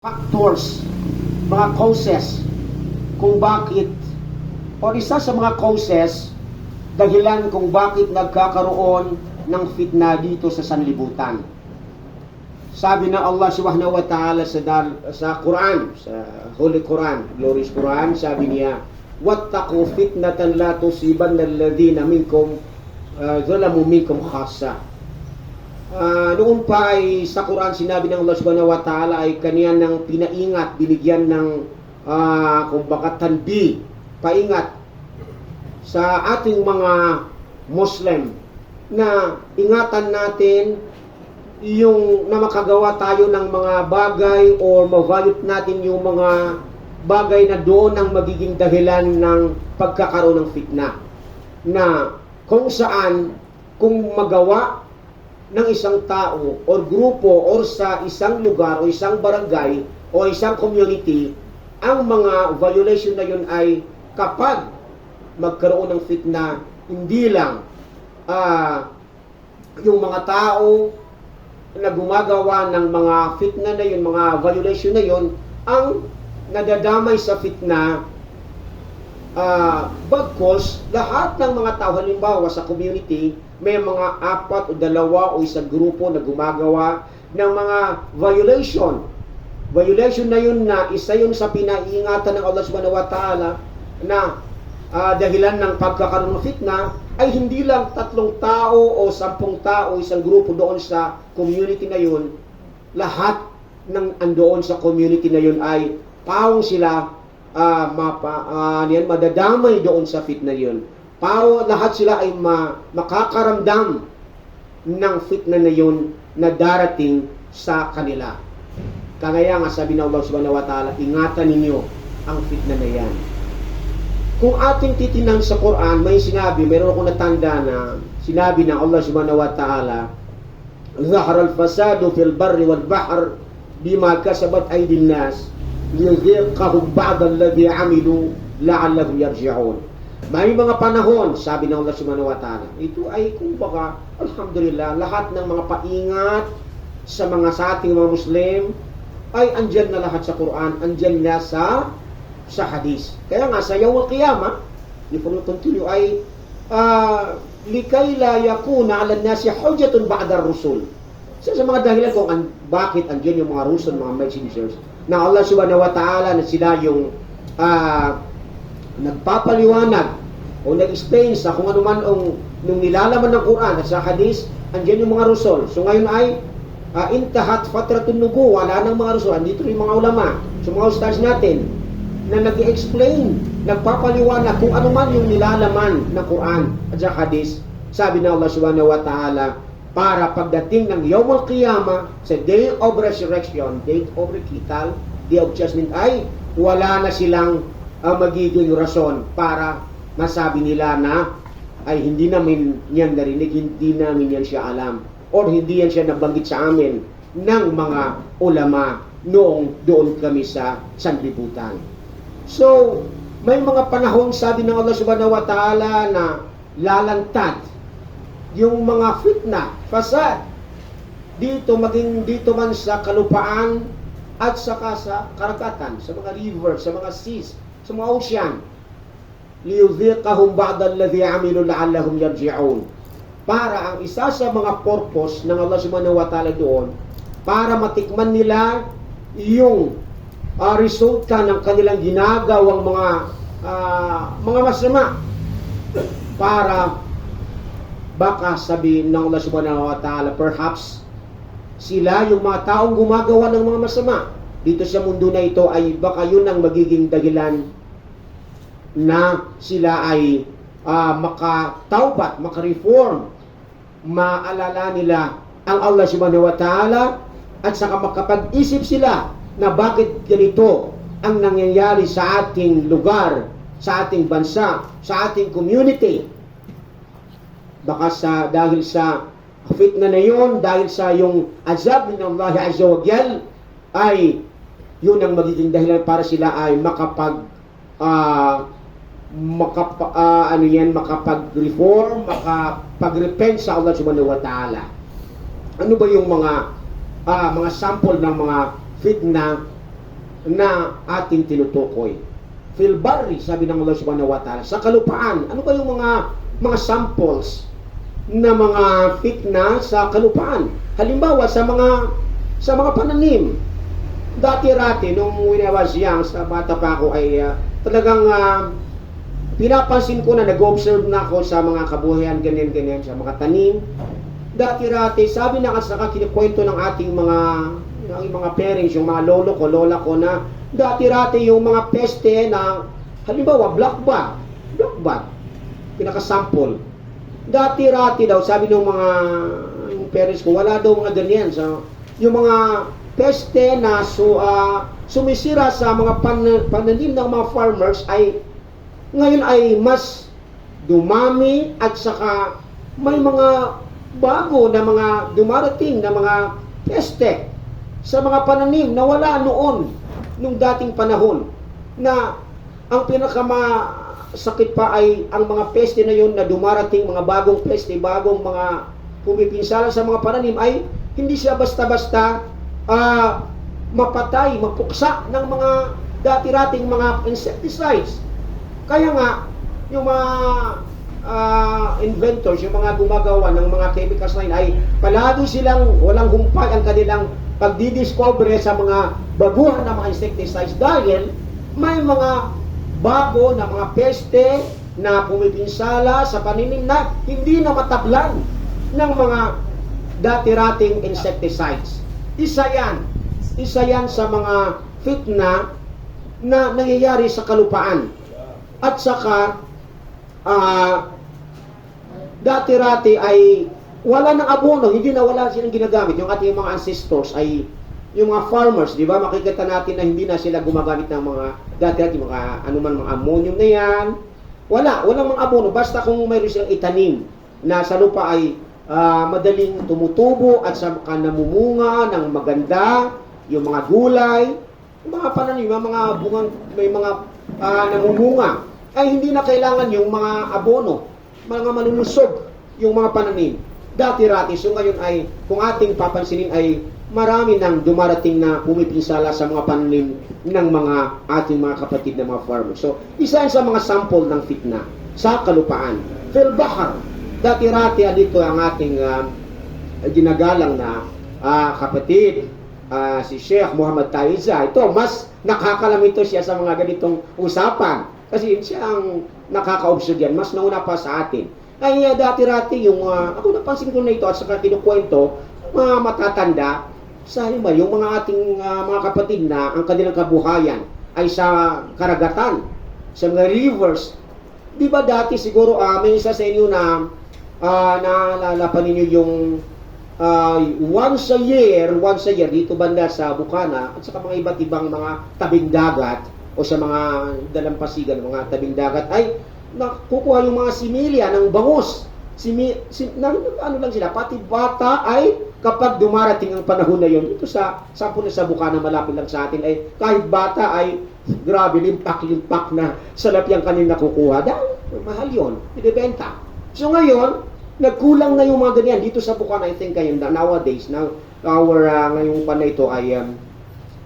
factors, mga causes kung bakit o isa sa mga causes dahilan kung bakit nagkakaroon ng fitna dito sa sanlibutan. Sabi na Allah Subhanahu wa Ta'ala sa dal, sa Quran, sa Holy Quran, glorious Quran, sabi niya, "Wattaqu fitnatan la tusibanna alladhina minkum uh, zalamu minkum khassa." Ah, noon pa ay sa Quran sinabi ng Allah Subhanahu wa Ta'ala ay kaniya ng pinaingat, binigyan ng ah, kumbaga tandi, paingat sa ating mga Muslim na ingatan natin yung na makagawa tayo ng mga bagay o ma-value natin yung mga bagay na doon ang magiging dahilan ng pagkakaroon ng fitna. Na kung saan kung magawa ng isang tao or grupo or sa isang lugar o isang barangay o isang community, ang mga violation na yun ay kapag magkaroon ng fitna, hindi lang ah, yung mga tao na gumagawa ng mga fitna na yun, mga violation na yun, ang nadadamay sa fitna Ah, bagkos lahat ng mga tao halimbawa sa community may mga apat o dalawa o isang grupo na gumagawa ng mga violation. Violation na yun na isa yun sa pinaingatan ng Allah Subhanahu wa Ta'ala na ah, dahilan ng pagkakaroon ng fitna ay hindi lang tatlong tao o sampung tao, isang grupo doon sa community na yun, lahat ng andoon sa community na yun ay pawang sila ah mapa, ah, yan, madadamay doon sa fitna yun para lahat sila ay ma- makakaramdam ng fitna na yun na darating sa kanila. Kagaya nga sabi ng Allah subhanahu wa ta'ala, ingatan ninyo ang fitna na yan. Kung ating titinang sa Quran, may sinabi, meron akong natanda na sinabi ng Allah subhanahu wa ta'ala, Zahar al-fasadu fil barri wal bahr bima kasabat aydin nas liyudhiqahum ba'da alladhi amilu la'allahum yarji'un may mga panahon, sabi ng Allah subhanahu wa ta'ala, ito ay kumbaga, alhamdulillah, lahat ng mga paingat sa mga sa ating mga Muslim ay andyan na lahat sa Quran, andyan na sa sa hadis. Kaya nga sa Yawm al-Qiyamah, if we continue, ay uh, likay la yakuna ala nasi hujjatun ba'da rusul. So, sa mga dahilan kung an, bakit andyan yung mga rusul, mga messengers, na Allah subhanahu wa ta'ala na sila yung ah, nagpapaliwanag o nag-explain sa kung ano man ang nung nilalaman ng Quran at sa hadis, andyan yung mga rusul. So ngayon ay uh, intahat fatratun nubu, wala nang mga rusul. Andito yung mga ulama, so mga ustaz natin, na nag explain nagpapaliwanag kung ano man yung nilalaman ng Quran at sa hadis. Sabi ng Allah subhanahu wa ta'ala, para pagdating ng Yawm al-Qiyamah, sa Day of Resurrection, Day of Requital, Day of Judgment, ay wala na silang uh, magiging rason para masabi nila na ay hindi namin yan narinig, hindi namin yan siya alam, or hindi yan siya nabanggit sa amin ng mga ulama noong doon kami sa sanlibutan. So, may mga panahon sabi ng Allah subhanahu wa ta'ala na lalantad yung mga fitna, fasad, dito maging dito man sa kalupaan at saka sa karagatan, sa mga river, sa mga seas, sa mga ocean. Liyudhiqahum ba'da alladhi amilu la'allahum yarji'un. Para ang isa sa mga purpose ng Allah subhanahu wa ta'ala doon, para matikman nila yung uh, resulta ng kanilang ginagawang mga uh, mga masama para baka sabi ng Allah subhanahu wa ta'ala perhaps sila yung mga taong gumagawa ng mga masama dito sa mundo na ito ay baka yun ang magiging dahilan na sila ay uh, makataubat, makareform, maalala nila ang Allah subhanahu wa ta'ala at saka makapag-isip sila na bakit ganito ang nangyayari sa ating lugar, sa ating bansa, sa ating community. Baka sa dahil sa fitna na yon, dahil sa yung azab ng Allah Azza wa Jal, ay yun ang magiging dahilan para sila ay makapag ah, makap ah, ano yan makapag-reform, makapag-repent sa Allah Subhanahu wa Ta'ala. Ano ba yung mga ah, mga sample ng mga fitna na ating tinutukoy. Phil Barry, sabi ng Allah subhanahu wa ta'ala, sa kalupaan, ano ba yung mga mga samples na mga fitna sa kalupaan? Halimbawa, sa mga sa mga pananim. Dati-rati, nung when I was young, sa bata pa ako, ay ah, talagang ah, pinapansin ko na nag-observe na ako sa mga kabuhayan, ganyan-ganyan, sa mga tanim. Dati-rati, sabi na kasi kinikwento ng ating mga ng mga parents, yung mga lolo ko, lola ko na dati-rati yung mga peste na halimbawa black bug, black bug, pinaka-sample. Dati-rati daw, sabi ng mga yung parents ko, wala daw mga ganyan. So, yung mga peste na so, ah, sumisira sa mga pan, pananim ng mga farmers ay ngayon ay mas dumami at saka may mga bago na mga dumarating na mga peste sa mga pananim na wala noon nung dating panahon na ang pinakama sakit pa ay ang mga peste na yun na dumarating mga bagong peste, bagong mga pumipinsala sa mga pananim ay hindi siya basta-basta ah, mapatay, mapuksa ng mga dati-rating mga insecticides. Kaya nga, yung mga ah, inventors, yung mga gumagawa ng mga chemicals na yun ay palagi silang walang humpay ang kanilang pagdidiscover sa mga baguhan ng mga insecticides dahil may mga bago na mga peste na pumipinsala sa paninim na hindi na matablan ng mga dati-rating insecticides. Isa yan. Isa yan sa mga fitna na nangyayari sa kalupaan. At saka, ah, dati-rati ay wala ng abono, hindi na wala silang ginagamit. Yung ating mga ancestors ay yung mga farmers, di ba? Makikita natin na hindi na sila gumagamit ng mga dati-rati, mga anuman mga ammonium na yan. Wala, walang mga abono. Basta kung mayroon silang itanim na sa lupa ay ah, madaling tumutubo at sa namumunga ng maganda, yung mga gulay, yung mga pananim, mga bungang, may mga ah, namumunga, ay hindi na kailangan yung mga abono, mga manulusog yung mga pananim. Dati-rati, so ngayon ay, kung ating papansinin ay marami nang dumarating na pumipinsala sa mga pananim ng mga ating mga kapatid na mga farmers. So, isa sa mga sample ng fitna sa kalupaan. Phil Bahar, dati-rati dito ang ating ah, ginagalang na ah, kapatid, ah, si Sheikh Muhammad Taiza. Ito, mas nakakalamito siya sa mga ganitong usapan. Kasi siya ang nakaka-observe yan, mas nauna pa sa atin. Ay, ah, dati-rati yung, ah, ako napansin ko na ito at saka kinukwento, mga matatanda, sa iba, yung mga ating ah, mga kapatid na ang kanilang kabuhayan ay sa karagatan, sa mga rivers. Di ba dati siguro ah, may isa sa inyo na uh, naalala pa ninyo yung ah, once a year, once a year dito banda sa Bukana at saka mga iba't ibang mga tabing dagat o sa mga dalampasigan, mga tabing dagat ay nakukuha yung mga similya ng bangus. Simi, sim, na, ano lang sila, pati bata ay kapag dumarating ang panahon na yon ito sa sampo na sa Bukana malapit lang sa atin ay kahit bata ay grabe limpak-limpak na salap yung kanina nakukuha dahil mahal yon binibenta so ngayon nagkulang na yung mga ganyan dito sa Bukana I think ngayon na nowadays na our uh, ngayong panay ito ay um,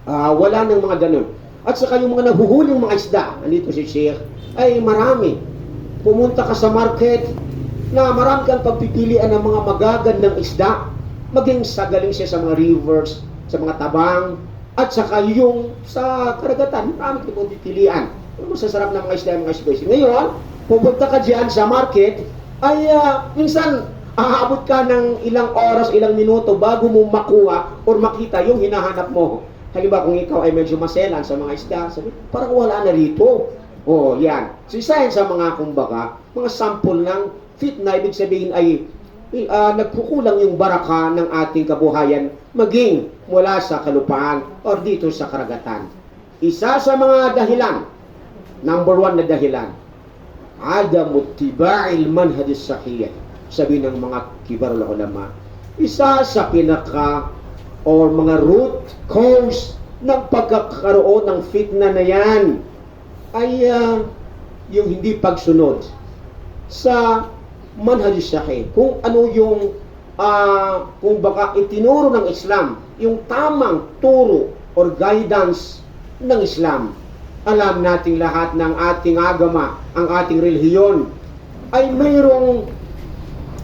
ah, wala nang mga ganun at saka yung mga nahuhuling mga isda nandito si Sheikh ay marami pumunta ka sa market na marami kang pagpipilian ng mga magagandang isda maging sa galing siya sa mga rivers, sa mga tabang, at saka yung sa karagatan, marami kang pagpipilian. Masasarap ng mga isda, mga isda. Ngayon, pupunta ka dyan sa market, ay ah, minsan, aabot ka ng ilang oras, ilang minuto bago mo makuha or makita yung hinahanap mo. Halimbawa, kung ikaw ay medyo maselan sa mga isda, sabi, parang wala na rito. Oh, yan. So, isa yan sa mga, kumbaga, mga sample ng fit na ibig sabihin ay uh, nagkukulang yung baraka ng ating kabuhayan maging mula sa kalupaan or dito sa karagatan. Isa sa mga dahilan, number one na dahilan, adam tiba'il manhaj sahih sabi ng mga kibarul ulama isa sa pinaka or mga root cause ng pagkakaroon ng fitna na yan ay ah, yung hindi pagsunod sa manhaj sahih kung ano yung ah, kung baka itinuro ng Islam yung tamang turo or guidance ng Islam. Alam nating lahat ng ating agama, ang ating relihiyon, ay mayroong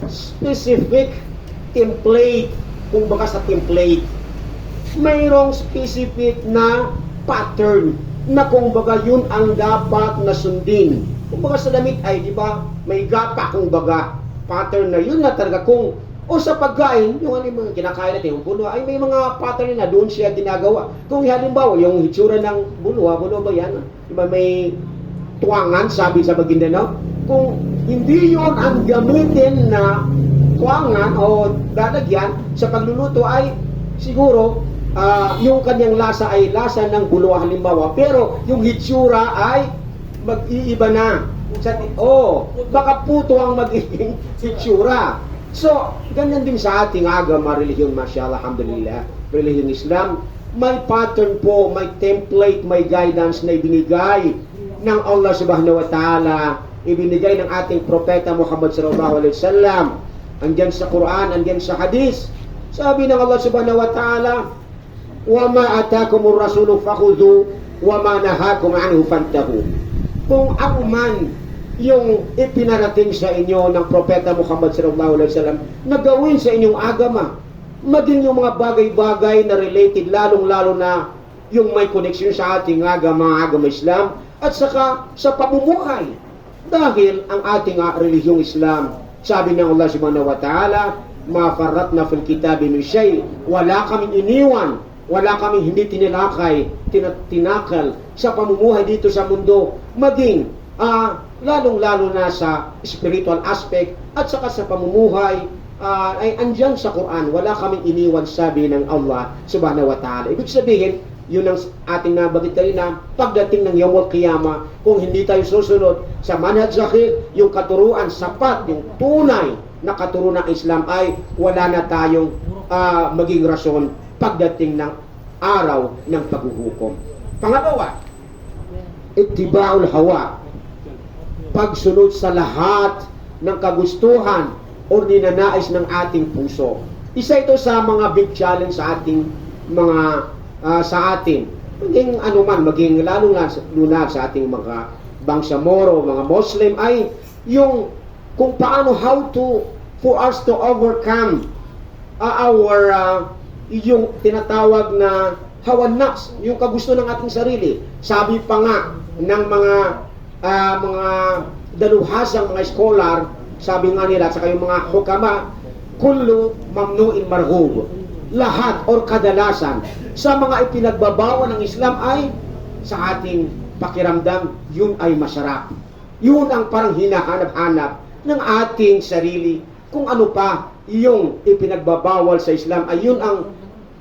specific template, kung baka sa template, mayroong specific na pattern na kung baga yun ang dapat na sundin. Kung baga sa damit ay, di ba, may gapa kung baga, pattern na yun na talaga kung o sa pagkain, yung ano mga kinakain natin, yung bulwa, ay may mga pattern na doon siya ginagawa. Kung halimbawa, yung hitsura ng bulwa, bulwa ba yan? Di ba may tuwangan, sabi sa Maguindanao? Kung hindi yon ang gamitin na tuwangan o lalagyan sa pagluluto ay siguro ah, yung kanyang lasa ay lasa ng bulwa halimbawa. Pero yung hitsura ay mag-iiba na. Sa, oh, baka puto ang magiging hitsura. So, ganyan din sa ating agama, relihiyon, mashallah, alhamdulillah, relihiyon Islam, may pattern po, may template, may guidance na ibinigay ng Allah subhanahu wa ta'ala, ibinigay ng ating propeta Muhammad sallallahu alaihi wasallam. Andiyan sa Quran, andiyan sa hadis. Sabi ng Allah subhanahu wa ta'ala, "Wa ma ataakumur rasulu fakhudhu wa ma nahakum anhu fantahu." Kung ako man yung ipinarating sa inyo ng propeta Muhammad sallallahu alaihi wasallam na gawin sa inyong agama, maging yung mga bagay-bagay na related lalong-lalo na yung may koneksyon sa ating agama, agama Islam, at saka sa pamumuhay. Dahil ang ating ah, relihiyong Islam, sabi ng Allah subhanahu wa ta'ala, mafarat na fil kitabi min shay, wala kaming iniwan, wala kaming hindi tinilakay, tina- tinakal sa pamumuhay dito sa mundo, maging ah, lalong-lalo na sa spiritual aspect at saka sa pamumuhay ah, ay andyan sa Quran, wala kaming iniwan sabi ng Allah subhanahu wa ta'ala. Ibig sabihin, yun ang ating nabanggit kanina, pagdating ng Yawmul Qiyama, kung hindi tayo susunod sa manhaj zakir, yung katuruan sapat, yung tunay na katuruan ng Islam ay wala na tayong ah, maging rason pagdating ng araw ng paghuhukom. Pangalawa, ittibaul hawa, pagsunod sa lahat ng kagustuhan o ninanais ng ating puso. Isa ito sa mga big challenge sa ating mga ah, sa atin. Maging ano man, maging lalo na luna sa ating mga bangsamoro, mga Muslim ay yung kung paano how to for us to overcome uh, our uh, yung tinatawag na hawa nafs, yung kagusto ng ating sarili. Sabi pa nga ng mga ah, mga daluhasang mga scholar, sabi nga nila, saka yung mga hukama, kullu mamnuin marhub. Lahat or kadalasan sa mga ipinagbabawal ng Islam ay sa ating pakiramdam, yun ay masarap. Yun ang parang hinahanap-hanap ng ating sarili. Kung ano pa yung ipinagbabawal sa Islam ay yun ang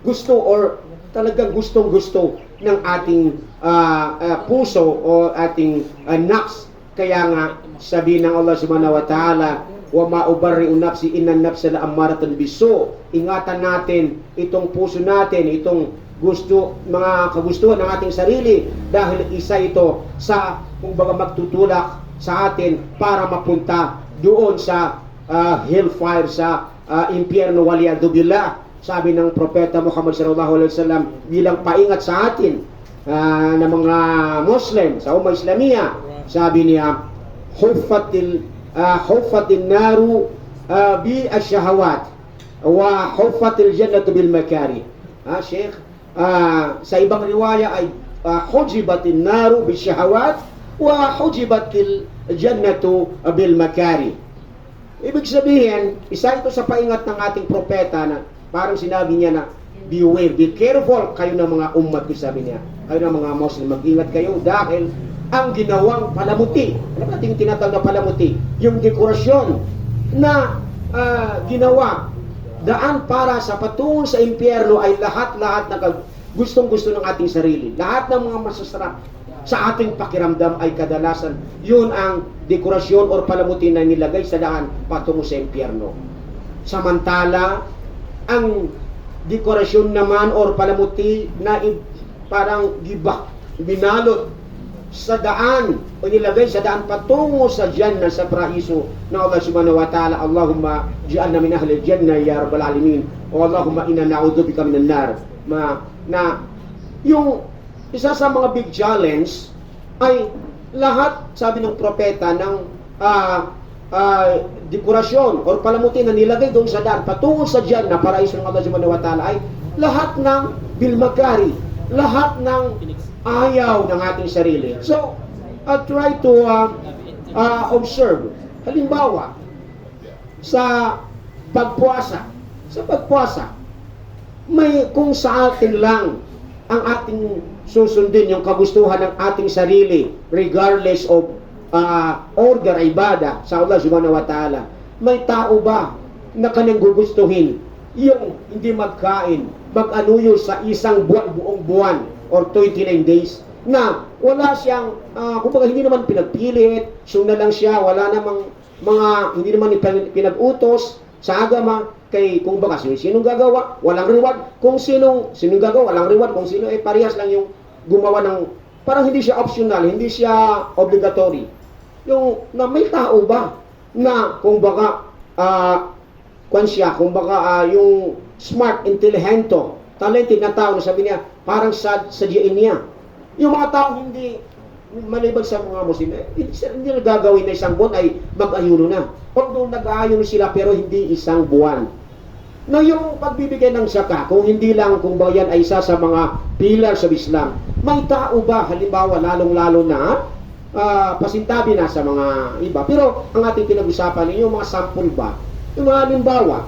gusto or talagang gustong-gusto ng ating ah, ah, puso o ating ah, nafs. Kaya nga, sabi ng Allah subhanahu wa ta'ala, wa maubarri'u nafsi inna nafsa la ammaratan bisu. Ingatan natin itong puso natin, itong gusto, mga kagustuhan ng ating sarili dahil isa ito sa kumbaga magtutulak sa atin para mapunta doon sa ah, hellfire sa ah, impyerno waliyadu billah sabi ng propeta Muhammad sallallahu alaihi wasallam bilang paingat sa atin ah, ng mga Muslim sa umma Islamia sabi niya huffatil uh, huffatin naru ah, bi asyahawat wa huffatil jannatu bil makari. Ah Sheikh ah, sa ibang riwaya ay uh, hujibatin naru bi syahawat wa hujibatil jannatu bil makari. Ibig sabihin, isa ito sa paingat ng ating propeta na parang sinabi niya na beware, be careful kayo ng mga ummat ko sabi niya. Kayo ng mga Muslim, mag-ingat kayo dahil ang ginawang palamuti, alam natin yung tinatawag na palamuti, yung dekorasyon na ah, ginawa daan para sa patungo sa impyerno ay lahat-lahat na gustong-gusto ng ating sarili. Lahat ng mga masasarap sa ating pakiramdam ay kadalasan yun ang dekorasyon or palamuti na nilagay sa daan patungo sa impyerno. Samantala, ang dekorasyon naman or palamuti na parang gibak, binalot sa daan o nilagay sa daan patungo sa Jannah sa paraiso na Allah subhanahu wa ta'ala Allahumma ja'alna min ahli Jannah ya rabbal alamin. O Allahumma inna na'udhu bika minan nar. Ma, na yung isa sa mga big challenge ay lahat, sabi ng propeta, ng ah, ah, dekorasyon or palamuti na nilagay doon sa daan patungo sa dyan na paraiso ng Allah Subhanahu wa Ta'ala ay lahat ng bilmagari, lahat ng ayaw ng ating sarili. So, uh, try to uh, uh, observe. Halimbawa, sa pagpuasa, sa pagpuasa, may kung sa atin lang ang ating susundin yung kagustuhan ng ating sarili regardless of uh, order ibada sa Allah subhanahu wa ta'ala may tao ba na kanyang gugustuhin yung hindi magkain mag-anuyo sa isang buwan buong buwan or 29 days na wala siyang uh, kumbaga hindi naman pinagpilit sung na lang siya wala namang mga hindi naman pinag-utos sa agama kay kung baka sino gagawa walang reward. Kung sinong sinong gagawa walang reward. Kung sino ay parehas lang yung gumawa ng parang hindi siya optional hindi siya obligatory. Yung na may tao ba na kung baka ah kwan siya kung baka ah, yung smart intelihento talented na tao na sabi niya parang sa sadyain niya yung mga tao hindi maliban sa mga Muslim, eh, hindi, hindi gagawin na isang buwan ay mag-ayuno na. Although nag-ayuno sila pero hindi isang buwan. Na yung pagbibigay ng saka, kung hindi lang kung ba yan ay isa sa mga pillars of Islam, may tao ba, halimbawa, lalong-lalo na, ah, pasintabi na sa mga iba. Pero ang ating pinag-usapan, yung mga sample ba, yung halimbawa,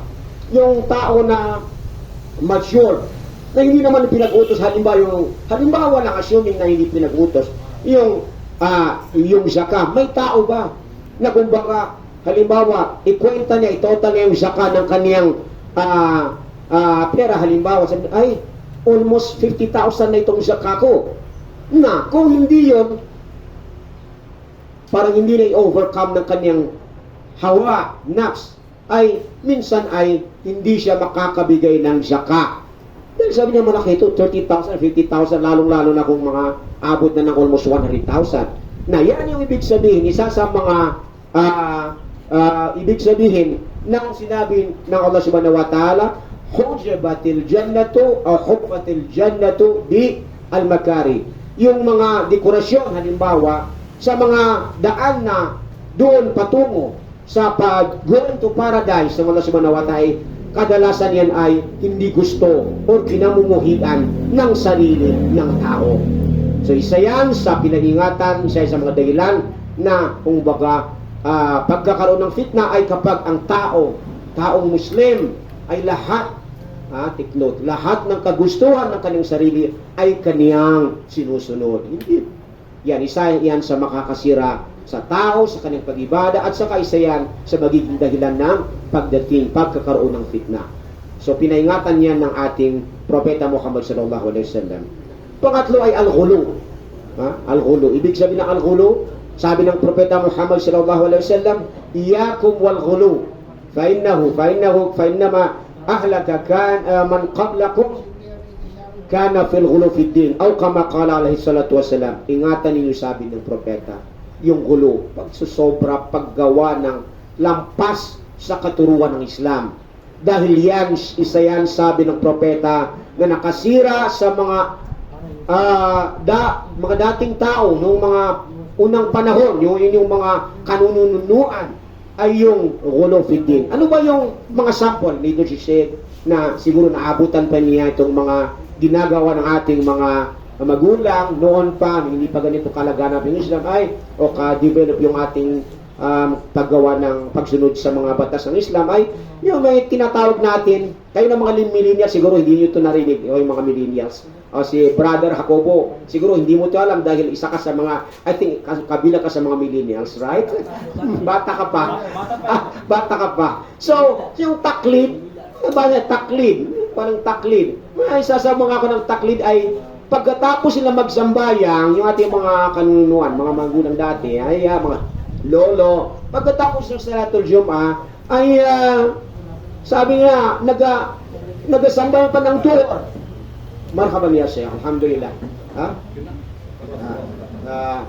yung tao na mature, na hindi naman pinag-utos, halimbawa yung, halimbawa lang assuming na hindi pinag-utos, yung, ah, yung zaka, may tao ba na kumbaga, halimbawa, ikwenta niya, itotal niya yung zaka ng kaniyang ah, ah, pera, halimbawa, sabi, ay, almost 50,000 na itong zaka ko. Na, kung hindi yon parang hindi na i-overcome ng kaniyang hawa, nafs, ay minsan ay hindi siya makakabigay ng zaka. Dahil sabi niya malaki ito, 30,000, 50,000, lalong-lalo na kung mga abot na ng almost 100,000. Na yan yung ibig sabihin, isa sa mga ah, ah, ibig sabihin ng sinabi ng Allah subhanahu wa ta'ala, Hujabatil jannatu o hubbatil jannatu bi al-makari. Yung mga dekorasyon, halimbawa, sa mga daan na doon patungo sa pag going to paradise ng Allah subhanahu wa ta'ala kadalasan yan ay hindi gusto o kinamumuhian ng sarili ng tao. So isa yan sa pinag-ingatan, isa sa mga dahilan na kung baga ah, pagkakaroon ng fitna ay kapag ang tao, taong Muslim ay lahat ah, take note, lahat ng kagustuhan ng kanyang sarili ay kaniyang sinusunod. Hindi. Yan, isa yan sa makakasira sa tao, sa kanyang pag-ibada, at saka isa yan sa magiging dahilan ng pagdating, pagkakaroon ng fitna. So, pinaingatan yan ng ating Propeta Muhammad sallallahu alaihi wasallam. Pangatlo ay al-ghulu. Ha? Al-ghulu. Ibig sabihin ng al-ghulu, sabi ng Propeta Muhammad sallallahu alaihi wasallam, Iyakum wal-ghulu. Fa-innahu, fa-innahu, fa-innama ahlaka kan ah, man qablakum kana fil ghulu fid din aw kama qala alaihi salatu wasalam ingatan ninyo sabi ng propeta yung gulo pagsusobra paggawa ng lampas sa katuruan ng Islam. Dahil yan isa yan sabi ng propeta na nakasira sa mga ah, da, mga dating tao noong mga unang panahon yung inyong mga kanununuan ay yung gulo fid din ano ba yung mga sample nito si Sheikh na siguro naabutan pa niya itong mga ginagawa ng ating mga magulang noon pa, hindi pa ganito kalaganap yung Islam ay o ka-develop yung ating um, paggawa ng pagsunod sa mga batas ng Islam ay yung may tinatawag natin, kayo ng mga millennials siguro hindi nyo ito narinig, o yung mga millennials. O si Brother Jacobo, siguro hindi mo ito alam dahil isa ka sa mga, I think kabila ka sa mga millennials, right? Bata ka pa. Ah, bata ka pa. So, yung taklid, ano ba taklid? Parang taklid. May isa sa mga ako ng taklid ay pagkatapos sila magsambayang, yung ating mga kanunuan, mga magulang dati, ay ah, mga lolo, pagkatapos ng Salatul Jum'ah, ay ah, sabi nga, naga, nagasambayan pa ng tour. Marhaban ya Sheikh, alhamdulillah. Ha? Ah, ah,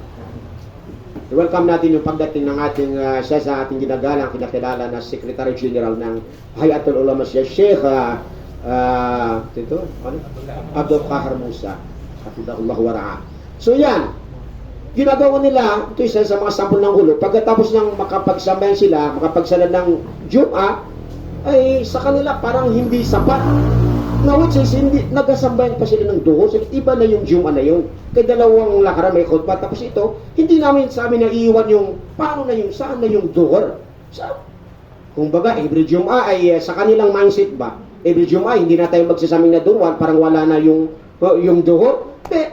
welcome natin yung pagdating ng ating ah, siya sa ating ginagalang kinakilala na Secretary General ng Hayatul Ulama siya Sheikh ah, ah, ito, ano? Abdul Qahar Musa. Hafidahullah wa ra'a. So yan, ginagawa nila, ito isa sa mga sampol ng hulo, pagkatapos ng makapagsambayan sila, makapagsala ng Jum'a, ay sa kanila parang hindi sapat. Na which is, hindi, nagasambayan pa sila ng duho, so iba na yung Jum'a na yun. Kaya dalawang lakaran may khutbah, tapos ito, hindi namin sa amin na iiwan yung, paano na yung, saan na yung duhor? Sa, kung baga, every Jum'a ay eh, sa kanilang mindset ba, every Jum'a, hindi na tayo magsasaming na duruan, parang wala na yung, uh, yung duhor. Eh,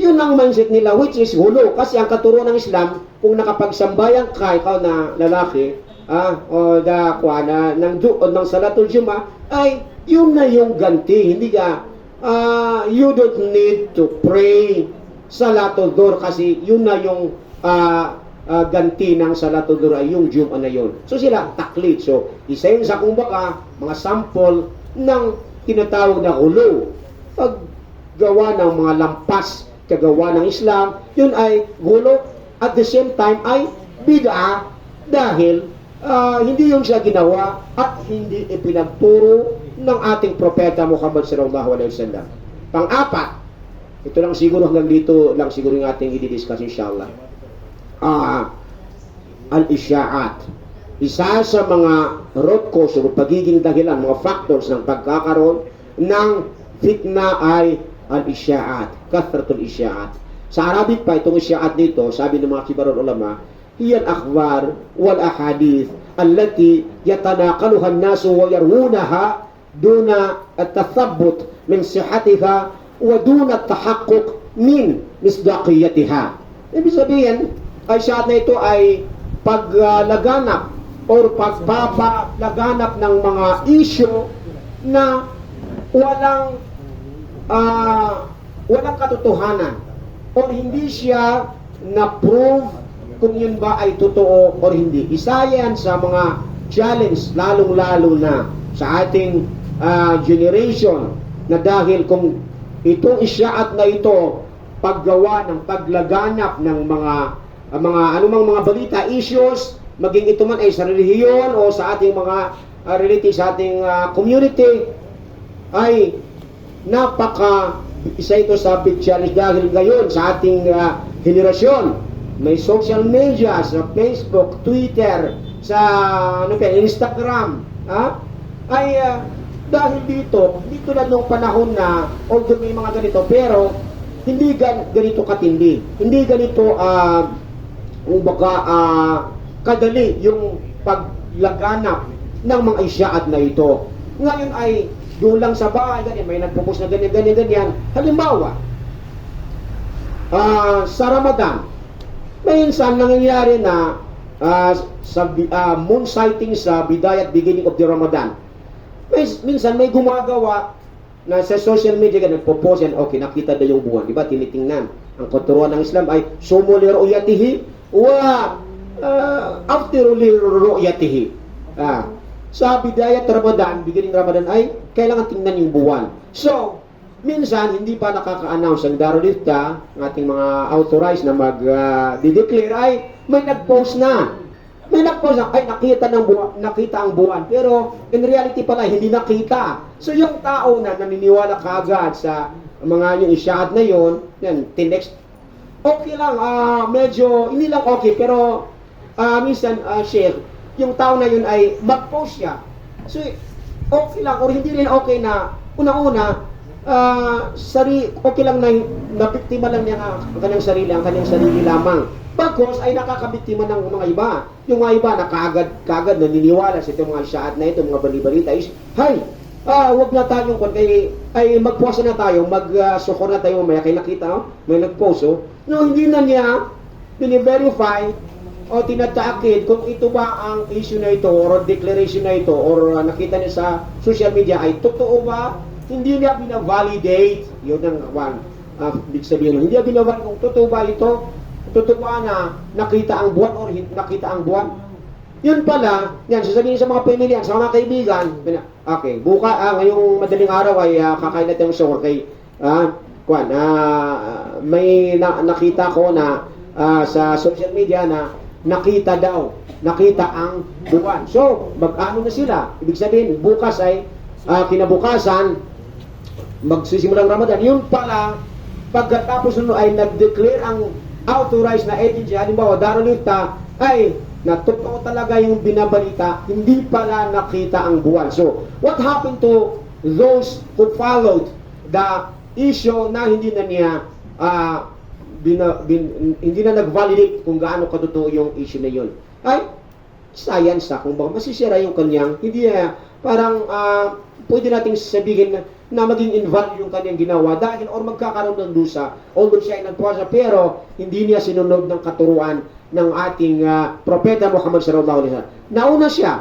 yun ang mindset nila, which is hulo. Kasi ang katuruan ng Islam, kung nakapagsambayan ka, ikaw na lalaki, ah, o da, kwa, na, ng, du, o ng salatul Jum'a, ay, yun na yung ganti. Hindi ka, ah, you don't need to pray salatul dur kasi yun na yung ah, ah, ganti ng salatul dur ay yung Jum'a na yun. So sila, taklit. So, isa yun sa kumbaga, mga sample ng tinatawag na hulo. Paggawa ng mga lampas kagawa ng Islam, yun ay gulo at the same time ay bid'a dahil ah, hindi yung siya ginawa at hindi ipinagturo ng ating propeta Muhammad sallallahu alaihi wasallam. Pang-apat, ito lang siguro hanggang dito lang siguro yung ating i-discuss inshallah. Ah, al-isya'at. Isa sa mga root cause o pagiging dahilan, mga factors ng pagkakaroon ng fitna ay al-isya'at, kathratul isya'at. Sa Arabic pa, itong isya'at dito, sabi ng mga kibarul ulama, hiya al-akhbar wal ahadith allati yatanaqaluha an-nasu wa yarwunaha duna at-tathabbut min sihhatiha wa duna at-tahaqquq min misdaqiyatiha. Ibig sabihin, ay sya'at na ito ay paglaganap or pagpapalaganap ng mga issue na walang ah, walang katotohanan or hindi siya na-prove kung yun ba ay totoo or hindi. Isa yan sa mga challenge lalong-lalo na sa ating ah, generation na dahil kung itong isyaat na ito paggawa ng paglaganap ng mga ah, mga anumang mga balita, issues, maging ito man ay sa relihiyon o sa ating mga uh, related sa ating ah, community ay napaka isa ito sa challenge dahil ngayon sa ating ah, henerasyon may social media sa Facebook, Twitter, sa ano pa, Instagram, ha? Ay ah, dahil dito, hindi tulad nung panahon na although may mga ganito, pero hindi gan ganito katindi. Hindi ganito ah kung baka ah, kadali yung paglaganap ng mga isyaat na ito. Ngayon ay doon lang sa bahay, ganyan, may nagpupos na ganyan, ganyan, ganyan. Halimbawa, ah, sa Ramadan, minsan nangyayari na ah, sa ah, moon sighting sa bidayat beginning of the Ramadan. May, minsan may gumagawa na sa social media ka nagpo-post yan, okay, nakita na yung buwan, di ba? Tinitingnan. Ang katuruan ng Islam ay sumo li ru'yatihi wa uh, after ru'yatihi. Ah, sa bidayat Ramadan, beginning Ramadan ay kailangan tingnan yung buwan. So, minsan hindi pa nakaka-announce ang Darulista, ng ating mga authorized na mag-declare ay may nag-post na. May nag-post na, ay nakita ng buwan, nakita ang buwan. Pero in reality pala hindi nakita. So yung tao na naniniwala kaagad sa mga yung isyahat na yon, yan, tinext, okay lang, ah, medyo, hindi lang okay, pero ah, minsan, ah, share, yung tao na yun ay mag-post siya. So, okay lang, or hindi rin okay na, una-una, ah, sari, okay lang na nabiktima lang niya ang kanyang sarili, ang kanyang sarili lamang. Bagkos ay nakakabiktima ng mga iba. Yung mga iba na kaagad, kaagad naniniwala sa itong mga syaad na ito, mga balibalita is, hay, ah, wag na tayong kung kay ay magpuasa na tayo, mag-sukor na tayo mamaya kay nakita, oh, may nagpost, oh. No, hindi na niya bini-verify o tinatakid kung ito ba ang issue na ito or declaration na ito or uh, nakita niya sa social media ay totoo ba? Hindi niya bina-validate. Yun ang one. Uh, big sabihin, hindi niya binavalidate kung totoo ba ito? Totoo ba na nakita ang buwan or nakita ang buwan? Yun pala, yan, sasabihin sa mga pamilya, sa mga kaibigan, okay, buka, ah, ngayong madaling araw ay uh, kakain natin sa work kay, ah, kwan, ah, may na, nakita ko na ah, sa social media na nakita daw, nakita ang buwan. So, mag-ano na sila? Ibig sabihin, bukas ay, ah, kinabukasan, magsisimulang Ramadan. Yun pala, pagkatapos nun ay nag-declare ang authorized na agency, halimbawa Daronita, ay na totoo talaga yung binabalita, hindi pala nakita ang buwan. So, what happened to those who followed the issue na hindi na niya ah, bina, bin, hindi na nag-validate kung gaano katotoo yung issue na yun. Ay, science na kung baka masisira yung kanyang, hindi na parang ah, pwede nating sabihin na, na maging invalid yung kanyang ginawa dahil or magkakaroon ng dusa although siya ay nagpuasa pero hindi niya sinunod ng katuruan ng ating ah, propeta Muhammad sallallahu alaihi wasallam. Nauna siya.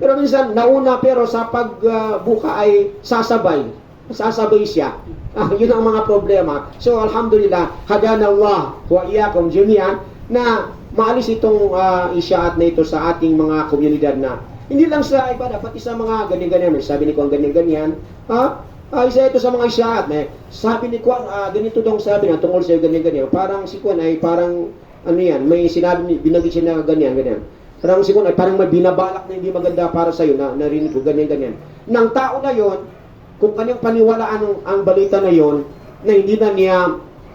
Pero minsan nauna pero sa pagbuka ay sasabay. Sasabay siya. Ah, yun ang mga problema. So alhamdulillah, hadana Allah wa iyyakum jami'an na maalis itong uh, isyaat na ito sa ating mga komunidad na hindi lang sa ibadah, pati sa mga ganyan-ganyan. Sabi ni Kwan ganyan-ganyan. Ha? Ah, isa ito sa mga isyaat. Eh. Sabi ni Kwan, ah, ganito daw ang sabi na tungkol sa ganyan-ganyan. Parang si Kwan ay parang ano yan, may sinabi, binagit siya na ganyan, ganyan. Parang si Kwan ay parang may binabalak na hindi maganda para sa'yo na narinig ko, ganyan-ganyan. Nang tao na yon kung kanyang paniwalaan ang, ang balita na yon na hindi na niya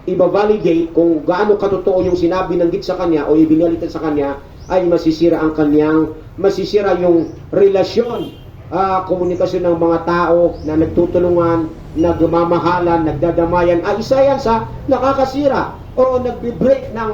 iba-validate kung gaano katotoo yung sinabi ng git sa kanya o ibinalitan sa kanya ay masisira ang kanyang masisira yung relasyon ah, komunikasyon ng mga tao na nagtutulungan nagmamahalan, nagdadamayan. Ay isa yan sa nakakasira o nagbe-break ng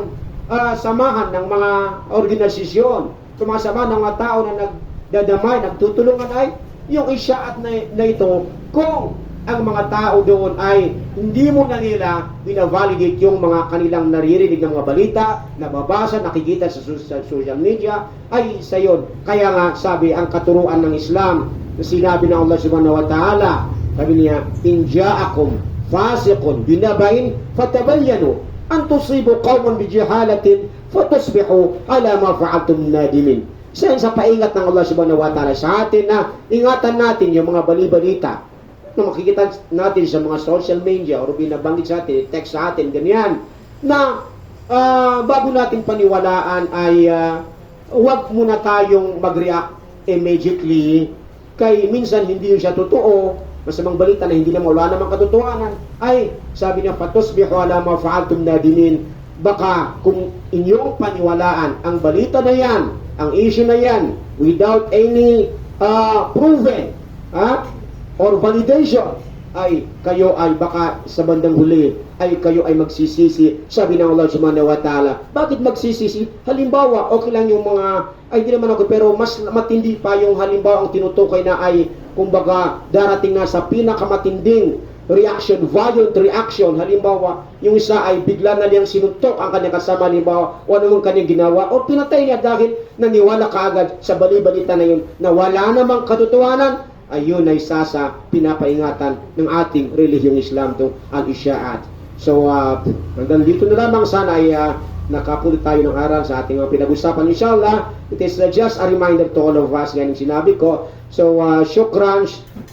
ah, samahan ng mga organisasyon. Sumasama ng mga tao na nagdadamay, nagtutulungan ay yung isyaat na, na ito kung ang mga tao doon ay hindi mo na nila binavalidate yung mga kanilang naririnig ng mga balita, nababasa, nakikita sa, sa social media, ay isa yun. Kaya nga sabi ang katuruan ng Islam na sinabi ng Allah subhanahu wa ta'ala, sabi niya, In ja'akum fasiqun binabain fatabayyanu an tusibu qawman bijahalatin fatusbihu ala ma fa'altum nadimin. Isa sa paingat ng Allah subhanahu wa ta'ala sa atin na ingatan natin yung mga bali-balita na makikita natin sa mga social media o binabanggit sa atin, text sa atin, ganyan, na ah, bago natin paniwalaan ay ah, huwag muna tayong mag-react immediately. Kay minsan hindi yun siya totoo, masamang balita na hindi naman wala namang katotohanan, ay sabi niya, patusbihu ala ma fa'altum nadimin, baka kung inyong paniwalaan ang balita na yan, ang issue na yan, without any ah, proven, ha? Or validation ay kayo ay baka sa bandang huli ay kayo ay magsisisi. Sabi ng Allah subhanahu wa ta'ala bakit magsisisi? Halimbawa okay lang yung mga ay di naman ako pero mas matindi pa yung halimbawa ang tinutukoy na ay kumbaga darating na sa pinakamatinding reaction, violent reaction. Halimbawa, yung isa ay bigla na niyang sinuntok ang kanyang kasama, halimbawa, o yung kanyang ginawa, o pinatay niya dahil naniwala kaagad sa bali-balita na yun na wala namang katotohanan, ayun ay isa sa pinapaingatan ng ating relihiyong Islam, itong al-Isyaat. So, uh, hanggang dito na lamang sana ay uh, nakapulit tayo ng aral sa ating mga pinag-usapan. Inshallah, it is uh, just a reminder to all of us, yan yung sinabi ko. So, uh, shukran,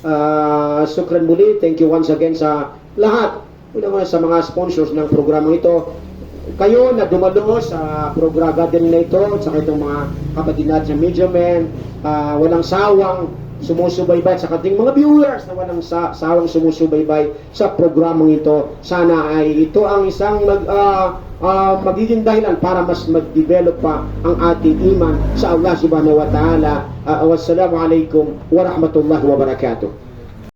uh, shukran muli. Thank you once again sa lahat. Una sa mga sponsors ng programang ito. Kayo na dumalo sa programa din na ito, saka itong mga kapatid natin sa Media Men, uh, walang sawang sumusubaybay sa kating mga viewers na walang sa, sawang sumusubaybay sa programang ito. Sana ay ito ang isang mag, ah, ah, magiging dahilan para mas mag-develop pa ang ating iman sa Allah subhanahu wa ta'ala. Uh, wassalamu alaikum wa rahmatullahi wa barakatuh.